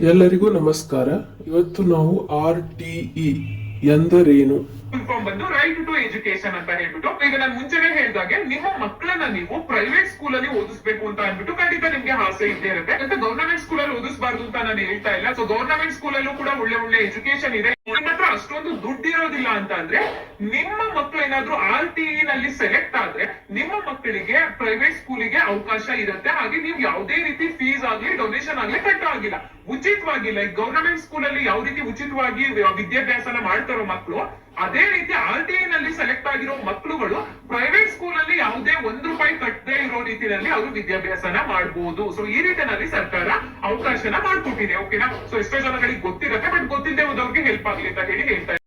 ಎಲ್ಲರಿಗೂ ನಮಸ್ಕಾರ. ಇವತ್ತು ನಾವು ಆರ್ ಟಿ ಇ ಎಂದರೇನು? ಬಂದು ರೈಟ್ ಟು ಎಜುಕೇಶನ್ ಅಂತ ಹೇಳ್ಬಿಟ್ಟು, ಈಗ ನಾನು ಮುಂಚೆನೆ ಹೇಳ್ದಾಗೆ ನಿಮ್ಮ ಮಕ್ಕಳನ್ನ ನೀವು ಪ್ರೈವೇಟ್ ಸ್ಕೂಲ್ ಅಲ್ಲಿ ಓದಿಸ್ಬೇಕು ಅಂತ ಅಂದ್ಬಿಟ್ಟು ಖಂಡಿತ ನಿಮ್ಗೆ ಆಸೆ ಇದ್ದೇ ಇರುತ್ತೆ. ಅಂತ ಗವರ್ನಮೆಂಟ್ ಸ್ಕೂಲ್ ಅಲ್ಲಿ ಓದಿಸಬಾರ್ದು ಅಂತ ನಾನು ಹೇಳ್ತಾ ಇಲ್ಲ. ಸೊ ಗವರ್ನಮೆಂಟ್ ಸ್ಕೂಲ್ ಅಲ್ಲೂ ಕೂಡ ಒಳ್ಳೆ ಒಳ್ಳೆ ಎಜುಕೇಶನ್ ಇದೆ. ನಿಮ್ಮ ಹತ್ರ ಅಷ್ಟೊಂದು ದುಡ್ಡು ಇರೋದಿಲ್ಲ ಅಂತ ಅಂದ್ರೆ, ನಿಮ್ಮ ಮಕ್ಕಳು ಏನಾದ್ರೂ ಆರ್ ಟಿ ನಲ್ಲಿ ಸೆಲೆಕ್ಟ್ ಆದ್ರೆ, ನಿಮ್ಮ ಮಕ್ಕಳಿಗೆ ಪ್ರೈವೇಟ್ ಸ್ಕೂಲಿಗೆ ಅವಕಾಶ ಇರುತ್ತೆ. ಹಾಗೆ ನೀವು ಯಾವುದೇ ರೀತಿ ಫೀಸ್ ಆಗ್ಲಿ ಡೊನೇಷನ್ ಆಗ್ಲಿ ಕಟ್ಟೋ ಆಗಿಲ್ಲ. ಉಚಿತವಾಗಿ ಲೈಕ್ ಗವರ್ನಮೆಂಟ್ ಸ್ಕೂಲ್ ಅಲ್ಲಿ ಯಾವ ರೀತಿ ಉಚಿತವಾಗಿ ವಿದ್ಯಾಭ್ಯಾಸನ ಮಾಡ್ತಾರೋ ಮಕ್ಕಳು ಅದೇ ರೀತಿ ಆರ್ ಟಿ ಐ ನಲ್ಲಿ ಸೆಲೆಕ್ಟ್ ಆಗಿರೋ ಮಕ್ಕಳುಗಳು ಪ್ರೈವೇಟ್ ಸ್ಕೂಲ್ ಅಲ್ಲಿ ಯಾವುದೇ ಒಂದ್ ರೂಪಾಯಿ ಕಟ್ಟದೇ ಇರೋ ರೀತಿಯಲ್ಲಿ ಅವರು ವಿದ್ಯಾಭ್ಯಾಸನ ಮಾಡಬಹುದು ಸೊ ಈ ರೀತಿಯಲ್ಲಿ ಸರ್ಕಾರ ಅವಕಾಶನ ಮಾಡ್ಕೊಟ್ಟಿದೆ ಓಕೆನಾ ಸೊ ಎಷ್ಟೋ ಜನಗಳಿಗೆ ಗೊತ್ತಿರತ್ತೆ ಬಟ್ ಗೊತ್ತಿಲ್ಲದೆ ಹೋದವ್ರಿಗೆ ಹೆಲ್ಪ್ ಆಗಲಿ ಅಂತ ಹೇಳಿ ಹೇಳ್ತಾ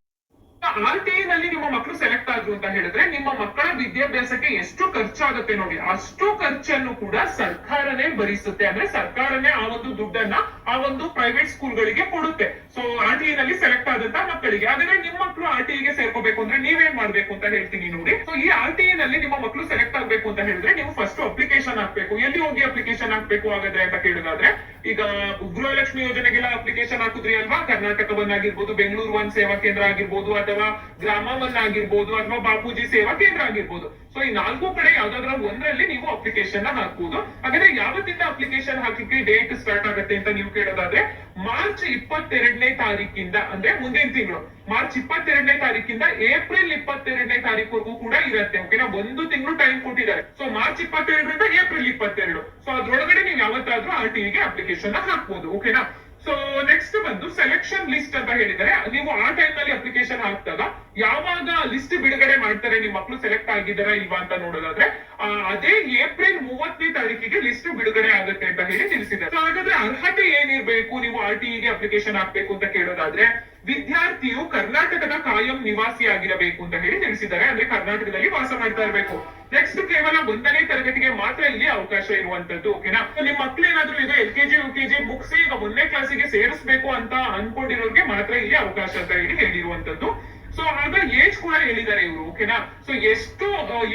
ಆರ್ ಟಿ ನಲ್ಲಿ ನಿಮ್ಮ ಮಕ್ಕಳು ಸೆಲೆಕ್ಟ್ ಆದ್ರು ಅಂತ ಹೇಳಿದ್ರೆ ನಿಮ್ಮ ಮಕ್ಕಳ ವಿದ್ಯಾಭ್ಯಾಸಕ್ಕೆ ಎಷ್ಟು ಖರ್ಚಾಗುತ್ತೆ ನೋಡಿ, ಅಷ್ಟು ಖರ್ಚನ್ನು ಕೂಡ ಸರ್ಕಾರನೇ ಭರಿಸುತ್ತೆ. ಅಂದ್ರೆ ಸರ್ಕಾರನೇ ಆ ಒಂದು ದುಡ್ಡನ್ನ ಆ ಒಂದು ಪ್ರೈವೇಟ್ ಸ್ಕೂಲ್ಗಳಿಗೆ ಕೊಡುತ್ತೆ. ಸೊ ಆರ್ ಟಿ ನಲ್ಲಿ ಸೆಲೆಕ್ಟ್ ಆದಂತ ಮಕ್ಕಳಿಗೆ. ಹಾಗಾದ್ರೆ ನಿಮ್ಮ ಮಕ್ಕಳು ಆರ್ ಟಿ ಗೆ ಸೇರ್ಕೋಬೇಕು ಅಂದ್ರೆ ನೀವೇನ್ ಮಾಡ್ಬೇಕು ಅಂತ ಹೇಳ್ತೀನಿ ನೋಡಿ. ಸೊ ಈ ಆರ್ ಟಿ ನಲ್ಲಿ ನಿಮ್ಮ ಮಕ್ಕಳು ಸೆಲೆಕ್ಟ್ ಆಗ್ಬೇಕು ಅಂತ ಹೇಳಿದ್ರೆ ನೀವು ಫಸ್ಟ್ ಅಪ್ಲಿಕೇಶನ್ ಹಾಕ್ಬೇಕು. ಎಲ್ಲಿ ಹೋಗಿ ಅಪ್ಲಿಕೇಶನ್ ಹಾಕ್ಬೇಕು ಹಾಗಾದ್ರೆ ಅಂತ ಕೇಳುದಾದ್ರೆ, ಈಗ ಗೃಹಲಕ್ಷ್ಮಿ ಯೋಜನೆಗೆಲ್ಲ ಅಪ್ಲಿಕೇಶನ್ ಹಾಕುದ್ರಿ ಅಲ್ವಾ? ಕರ್ನಾಟಕ ಒನ್ ಆಗಿರ್ಬೋದು ಬೆಂಗಳೂರು ಒನ್ ಸೇವಾ ಕೇಂದ್ರ ಆಗಿರ್ಬೋದು, ಅಥವಾ ಗ್ರಾಮ ಒನ್ ಆಗಿರ್ಬೋದು ಅಥವಾ ಬಾಪೂಜಿ ಸೇವಾ ಕೇಂದ್ರ ಆಗಿರ್ಬೋದು. ಸೊ ಈ ನಾಲ್ಕು ಕಡೆ ಯಾವ್ದಾದ್ರ ಒಂದರಲ್ಲಿ ನೀವು ಅಪ್ಲಿಕೇಶನ್ ಹಾಕ್ಬೋದು. ಹಾಗಾದ್ರೆ ಯಾವತ್ತಿಂದ ಅಪ್ಲಿಕೇಶನ್ ಹಾಕಲಿಕ್ಕೆ ಡೇಟ್ ಸ್ಟಾರ್ಟ್ ಆಗುತ್ತೆ ಅಂತ ನೀವು ಕೇಳೋದಾದ್ರೆ, ಮಾರ್ಚ್ ಇಪ್ಪತ್ತೆರಡನೇ ತಾರೀಕಿಂದ, ಅಂದ್ರೆ ಮುಂದಿನ ತಿಂಗಳು, ಮಾರ್ಚ್ ಇಪ್ಪತ್ತೆರಡನೇ ತಾರೀಕಿಂದ ಏಪ್ರಿಲ್ ಇಪ್ಪತ್ತೆರಡನೇ ತಾರೀಕು ಕೂಡ ಇರುತ್ತೆ ಓಕೆನಾ ಒಂದು ತಿಂಗಳು ಟೈಮ್ ಕೊಟ್ಟಿದ್ದಾರೆ. ಸೊ ಮಾರ್ಚ್ ಇಪ್ಪತ್ತೆರಡರಿಂದ ಏಪ್ರಿಲ್ ಇಪ್ಪತ್ತೆರಡು. ಸೊ ಅದ್ರೊಳಗಡೆ ನೀವು ಯಾವತ್ತಾದ್ರೂ ಆರ್ಗೆ ಅಪ್ಲಿಕೇಶನ್ ಹಾಕ್ಬೋದು ಓಕೆನಾ ಸೊ ನೆಕ್ಸ್ಟ್ ಬಂದು ಸೆಲೆಕ್ಷನ್ ಲಿಸ್ಟ್ ಅಂತ ಹೇಳಿದರೆ, ನೀವು ಆ ಟೈಮ್ನಲ್ಲಿ ಅಪ್ಲಿಕೇಶನ್ ಹಾಕ್ದಾಗ ಯಾವಾಗ ಲಿಸ್ಟ್ ಬಿಡುಗಡೆ ಮಾಡ್ತಾರೆ ನಿಮ್ಮ ಮಕ್ಕಳು ಸೆಲೆಕ್ಟ್ ಆಗಿದ್ದಾರಾ ಇಲ್ವಾ ಅಂತ ನೋಡೋದಾದ್ರೆ ಅದೇ ಏಪ್ರಿಲ್ ಮೂವತ್ತನೇ ತಾರೀಕಿಗೆ ಲಿಸ್ಟ್ ಬಿಡುಗಡೆ ಆಗುತ್ತೆ ಅಂತ ಹೇಳಿ ತಿಳಿಸಿದ್ದಾರೆ. ಹಾಗಾದ್ರೆ ಅರ್ಹತೆ ಏನಿರ್ಬೇಕು, ನೀವು ಆರ್ಗೆ ಅಪ್ಲಿಕೇಶನ್ ಹಾಕ್ಬೇಕು ಅಂತ ಕೇಳೋದಾದ್ರೆ, ವಿದ್ಯಾರ್ಥಿಯು ಕರ್ನಾಟಕದ ಕಾಯಂ ನಿವಾಸಿ ಆಗಿರಬೇಕು ಅಂತ ಹೇಳಿ ತಿಳಿಸಿದ್ದಾರೆ. ಅಂದ್ರೆ ಕರ್ನಾಟಕದಲ್ಲಿ ವಾಸ ಮಾಡ್ತಾ ಇರಬೇಕು. ನೆಕ್ಸ್ಟ್ ಕೇವಲ ಒಂದನೇ ತರಗತಿಗೆ ಮಾತ್ರ ಇಲ್ಲಿ ಅವಕಾಶ ಇರುವಂತದ್ದು ಓಕೆನಾ ನಿಮ್ಮ ನಿಮ್ ಮಕ್ಳು ಏನಾದ್ರು ಈಗ ಎಲ್ ಮುಗಿಸಿ ಈಗ ಒಂದನೇ ಕ್ಲಾಸಿಗೆ ಸೇರಿಸಬೇಕು ಅಂತ ಅನ್ಕೊಂಡಿರೋರ್ಗೆ ಮಾತ್ರ ಇಲ್ಲಿ ಅವಕಾಶ ಅಂತ ಹೇಳಿ ಹೇಳಿರುವಂತದ್ದು ಸೊ ಆಗ ಏಜ್ ಕೂಡ ಹೇಳಿದ್ದಾರೆ ಇವರು ಓಕೆನಾ ಸೊ ಎಷ್ಟು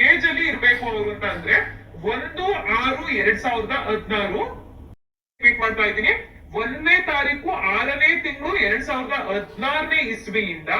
ಏಜ್ ಅಲ್ಲಿ ಇರ್ಬೇಕು ಅವರು ಅಂತ ಅಂದ್ರೆ ಒಂದು ಆರು ಎರಡ್ ಸಾವಿರದ ಹದಿನಾರು. ರಿಪೀಟ್ ಮಾಡ್ತಾ ಇದ್ದೀನಿ. ಒಂದನೇ ತಾರೀಕು ಆರನೇ ತಿಂಗಳು ಎರಡ್ ಸಾವಿರದ ಹದಿನಾರನೇ ಇಸ್ವಿಯಿಂದ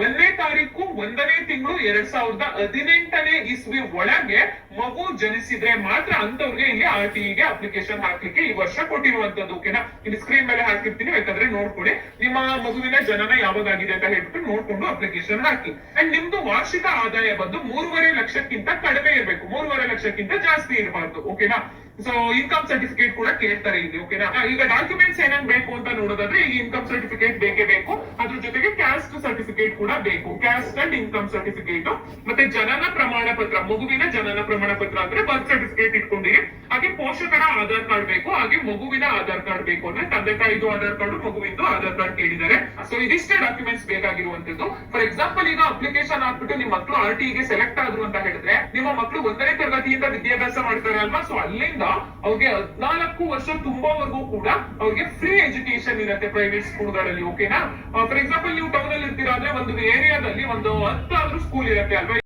ಒಂದನೇ ತಾರೀಕು ಒಂದನೇ ತಿಂಗಳು ಎರಡ್ ಸಾವಿರದ ಹದಿನೆಂಟನೇ ಇಸ್ವಿ ಒಳಗೆ ಮಗು ಜನಿಸಿದ್ರೆ ಮಾತ್ರ ಅಂತವ್ರಿಗೆ ಇಲ್ಲಿ ಆರ್ ಟಿ ಗೆ ಅಪ್ಲಿಕೇಶನ್ ಹಾಕ್ಲಿಕ್ಕೆ ಈ ವರ್ಷ ಕೊಟ್ಟಿರುವಂತದ್ದು ಓಕೆನಾ ಇಲ್ಲಿ ಸ್ಕ್ರೀನ್ ಮೇಲೆ ಹಾಕಿರ್ತೀನಿ, ಬೇಕಾದ್ರೆ ನೋಡ್ಕೊಡಿ ನಿಮ್ಮ ಮಗುವಿನ ಜನನ ಯಾವಾಗ ಆಗಿದೆ ಅಂತ ಹೇಳ್ಬಿಟ್ಟು ನೋಡ್ಕೊಂಡು ಅಪ್ಲಿಕೇಶನ್ ಹಾಕಿ. ಅಂಡ್ ನಿಮ್ದು ವಾರ್ಷಿಕ ಆದಾಯ ಬಂದು ಮೂರುವರೆ ಲಕ್ಷಕ್ಕಿಂತ ಕಡಿಮೆ ಇರಬೇಕು. ಮೂರುವರೆ ಲಕ್ಷಕ್ಕಿಂತ ಜಾಸ್ತಿ ಇರಬಾರ್ದು ಓಕೆನಾ ಸೊ ಇನ್ಕಮ್ ಸರ್ಟಿಫಿಕೇಟ್ ಕೂಡ ಕೇಳ್ತಾರೆ ಇಲ್ಲಿ ಓಕೆನಾ ಈಗ ಡಾಕ್ಯುಮೆಂಟ್ಸ್ ಏನೇನ್ ಬೇಕು ಅಂತ ನೋಡೋದಾದ್ರೆ ಈ ಇನ್ಕಮ್ ಸರ್ಟಿಫಿಕೇಟ್ ಬೇಕೇ ಬೇಕು. ಅದ್ರ ಜೊತೆಗೆ ಕ್ಯಾಸ್ಟ್ ಸರ್ಟಿಫಿಕೇಟ್ ಕೂಡ ಬೇಕು. ಕ್ಯಾಸ್ಟ್ ಅಂಡ್ ಇನ್ಕಮ್ ಸರ್ಟಿಫಿಕೇಟ್ ಮತ್ತೆ ಜನನ ಪ್ರಮಾಣ ಪತ್ರ, ಮಗುವಿನ ಜನನ ಪ್ರಮಾಣ ಪತ್ರ ಅಂದ್ರೆ ಬರ್ತ್ ಸರ್ಟಿಫಿಕೇಟ್ ಇಟ್ಕೊಂಡಿರಿ. ಹಾಗೆ ಪೋಷಕರ ಆಧಾರ್ ಕಾರ್ಡ್ ಬೇಕು, ಹಾಗೆ ಮಗುವಿನ ಆಧಾರ್ ಕಾರ್ಡ್ ಬೇಕು ಅಂದ್ರೆ ತಂದೆ ತಾಯಿದು ಆಧಾರ್ ಕಾರ್ಡ್, ಮಗುವಿಂದು ಆಧಾರ್ ಕಾರ್ಡ್ ಕೇಳಿದ್ದಾರೆ. ಸೊ ಇದಿಷ್ಟೇ ಡಾಕ್ಯುಮೆಂಟ್ಸ್ ಬೇಕಾಗಿರುವಂತದ್ದು ಫಾರ್ ಎಕ್ಸಾಂಪಲ್ ಈಗ ಅಪ್ಲಿಕೇಶನ್ ಹಾಕ್ಬಿಟ್ಟು ನಿಮ್ಮ ಮಕ್ಕಳು ಆರ್ಗೆ ಸೆಲೆಕ್ಟ್ ಆದ್ರು ಅಂತ ಹೇಳಿದ್ರೆ, ನಿಮ್ಮ ಮಕ್ಕಳು ಒಂದನೇ ತರಗತಿಯಿಂದ ವಿದ್ಯಾಭ್ಯಾಸ ಮಾಡ್ತಾರೆ ಅಲ್ವಾ? ಸೊ ಅಲ್ಲಿಂದ ಅವ್ರಿಗೆ ಹದಿನಾಲ್ಕು ವರ್ಷ ತುಂಬಾವರೆಗೂ ಕೂಡ ಅವ್ರಿಗೆ ಫ್ರೀ ಎಜುಕೇಶನ್ ಇರುತ್ತೆ ಪ್ರೈವೇಟ್ ಸ್ಕೂಲ್ಗಳಲ್ಲಿ ಓಕೆನಾ ಫಾರ್ ಎಕ್ಸಾಂಪಲ್ ನೀವು ಟೌನ್ ಅಲ್ಲಿ ಇರ್ತೀರಾ ಅಂದ್ರೆ ಒಂದು ಏರಿಯಾದಲ್ಲಿ ಒಂದು ಹತ್ತಾದ್ರೂ ಸ್ಕೂಲ್ ಇರುತ್ತೆ ಅಲ್ವಾ?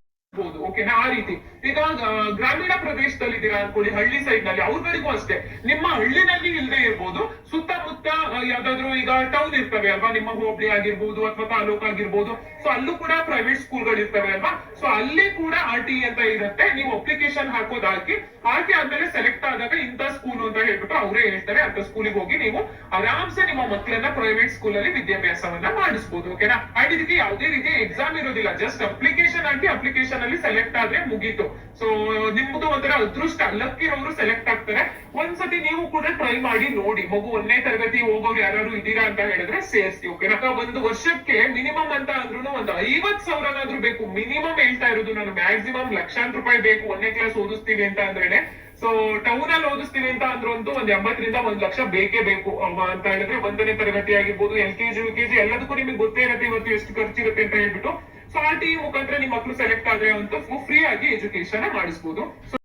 ಓಕೆನಾ ಆ ರೀತಿ. ಈಗ ಗ್ರಾಮೀಣ ಪ್ರದೇಶದಲ್ಲಿ ಇದ್ದೀರಾ ಅನ್ಕೊಳ್ಳಿ, ಹಳ್ಳಿ ಸೈಡ್ನಲ್ಲಿ ಅವ್ರಗಳಿಗೂ ಅಷ್ಟೇ. ನಿಮ್ಮ ಹಳ್ಳಿನಲ್ಲಿ ಇಲ್ಲದೆ ಇರ್ಬೋದು, ಸುತ್ತಮುತ್ತ ಯಾವ್ದಾದ್ರು ಈಗ ಟೌನ್ ಇರ್ತವೆ ಅಲ್ವಾ? ನಿಮ್ಮ ಹೋಬಳಿ ಆಗಿರ್ಬೋದು ಅಥವಾ ತಾಲೂಕ್ ಆಗಿರ್ಬೋದು. ಸೊ ಅಲ್ಲೂ ಕೂಡ ಪ್ರೈವೇಟ್ ಸ್ಕೂಲ್ಗಳು ಇರ್ತವೆ ಅಲ್ವಾ? ಸೊ ಅಲ್ಲಿ ಕೂಡ ಆರ್ ಟಿ ಅಂತ ಇರುತ್ತೆ. ನೀವು ಅಪ್ಲಿಕೇಶನ್ ಹಾಕೋದ್ ಹಾಕಿ ಹಾಕಿ ಆದ್ಮೇಲೆ ಸೆಲೆಕ್ಟ್ ಆದಾಗ ಇಂಥ ಸ್ಕೂಲ್ ಅಂತ ಹೇಳ್ಬಿಟ್ಟು ಅವರೇ ಹೇಳ್ತಾರೆ ಅಂತ ಸ್ಕೂಲಿಗೆ ಹೋಗಿ ನೀವು ಆರಾಮ್ಸೆ ನಿಮ್ಮ ಮಕ್ಕಳನ್ನ ಪ್ರೈವೇಟ್ ಸ್ಕೂಲ್ ಅಲ್ಲಿ ವಿದ್ಯಾಭ್ಯಾಸವನ್ನ ಮಾಡಿಸ್ಬೋದು ಓಕೆನಾ ಅಂಡ್ ಇದಕ್ಕೆ ಯಾವುದೇ ರೀತಿ ಎಕ್ಸಾಮ್ ಇರೋದಿಲ್ಲ ಜಸ್ಟ್ ಅಪ್ಲಿಕೇಶನ್ ಹಾಕಿ ಅಪ್ಲಿಕೇಶನ್ ಅಲ್ಲಿ ಸೆಲೆಕ್ಟ್ ಆದ್ರೆ ಮುಗೀತು. ಸೊ ನಿಮ್ದು ಒಂಥರ ಅದೃಷ್ಟ. ಲಕ್ ಇರೋರು ಸೆಲೆಕ್ಟ್ ಆಗ್ತಾರೆ. ಒಂದ್ಸತಿ ನೀವು ಕೂಡ ಟ್ರೈ ಮಾಡಿ ನೋಡಿ. ಮಗು ಒಂದನೇ ತರಗತಿ ಹೋಗೋರು ಯಾರು ಇದ್ದೀರಾ ಅಂತ ಹೇಳಿದ್ರೆ ಸೇರಿಸಿ ಓಕೆನಾ ಒಂದು ವರ್ಷಕ್ಕೆ ಮಿನಿಮಮ್ ಅಂತ ಅಂದ್ರೂ ಒಂದು ಐವತ್ ಸಾವಿರನಾದ್ರೂ ಬೇಕು. ಮಿನಿಮಮ್ ಹೇಳ್ತಾ ಇರೋದು ನಾನು. ಮ್ಯಾಕ್ಸಿಮಮ್ ಲಕ್ಷಾಂತರ ರೂಪಾಯಿ ಬೇಕು. ಒಂದನೇ ಕ್ಲಾಸ್ ಓದಿಸ್ತೀವಿ ಅಂತ ಅಂದ್ರೇನೆ. ಸೊ ಟೌನ್ ಅಲ್ಲಿ ಓದಿಸ್ತೀವಿ ಅಂತ ಒಂದು ಒಂದ್ ಎಂಬತ್ತರಿಂದ ಒಂದ್ ಲಕ್ಷ ಬೇಕೇ ಬೇಕು ಅಂತ ಹೇಳಿದ್ರೆ ಒಂದನೇ ತರಗತಿ ಆಗಿರ್ಬೋದು ಎಲ್ ಕೆಜಿ ಯು ಕೆಜಿ ಎಲ್ಲದಕ್ಕೂ ನಿಮಗೆ ಗೊತ್ತೇ ಇರುತ್ತೆ ಇವತ್ತು ಎಷ್ಟು ಖರ್ಚಿರುತ್ತೆ ಅಂತ ಹೇಳ್ಬಿಟ್ಟು. ಸೊ ಆರ್ ಟಿ ಮುಖಾಂತರ ನಿಮ್ಮ ಮಕ್ಕಳು ಸೆಲೆಕ್ಟ್ ಆದ್ರೆ ಅಂತ ಫ್ರೀ ಆಗಿ ಎಜುಕೇಶನ್ ಮಾಡಿಸ್ಬೋದು. ಸೊ